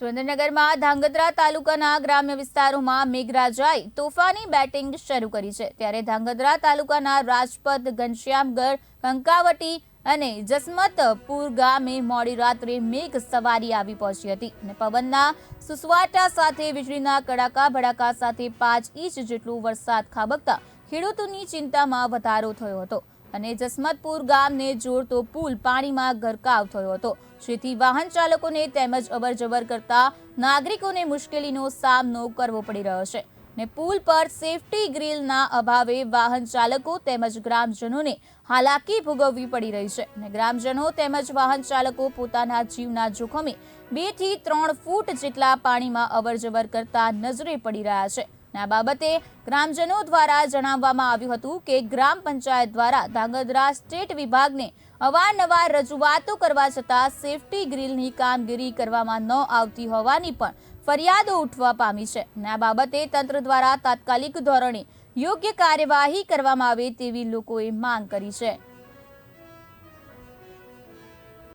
સુરેન્દ્રનગરમાં ધાંગધ્રા તાલુકાના ગ્રામ્ય વિસ્તારોમાં મેઘરાજાએ તોફાની બેટિંગ શરૂ કરી છે. ત્યારે ધાંગધ્રા તાલુકાના રાજપથ, ઘનશ્યામગઢ, કંકાવટી અને જસમતપુર ગામે મોડી રાત્રે મેઘ સવારી આવી પહોંચી હતી અને પવનના સુસવાટા સાથે વીજળીના કડાકા ભડાકા સાથે પાંચ ઇંચ જેટલો વરસાદ ખાબકતા ખેડૂતોની ચિંતામાં વધારો થયો હતો. અને જસમતપુર ગામને જોડતો પુલ પાણીમાં ગરકાવ થયો હતો. જેથી વાહન ચાલકોને તેમજ અવરજવર કરતા નાગરિકોને મુશ્કેલીનો સામનો કરવો પડી રહ્યો છે. ને પુલ પર સેફટી ગ્રીલના અભાવે વાહન ચાલકો તેમજ ગ્રામજનોને હાલાકી ભોગવવી પડી રહી છે. અને ગ્રામજનો તેમજ વાહન ચાલકો પોતાના જીવના જોખમે બેથી ત્રણ ફૂટ જેટલા પાણીમાં અવરજવર કરતા નજરે પડી રહ્યા છે. આ બાબતે ગ્રામજનો દ્વારા જણાવવામાં આવ્યું હતું કે ગ્રામ પંચાયત દ્વારા ધાંગધ્રા સ્ટેટ વિભાગને અવારનવાર રજૂઆતો કરવા છતાં સેફટી ગ્રીલની કામગીરી કરવામાં ન આવતી હોવાની પણ ફરિયાદો ઉઠવા પામી છે. આ બાબતે તંત્ર દ્વારા તાત્કાલિક ધોરણે યોગ્ય કાર્યવાહી કરવામાં આવે તેવી લોકોએ માંગ કરી છે.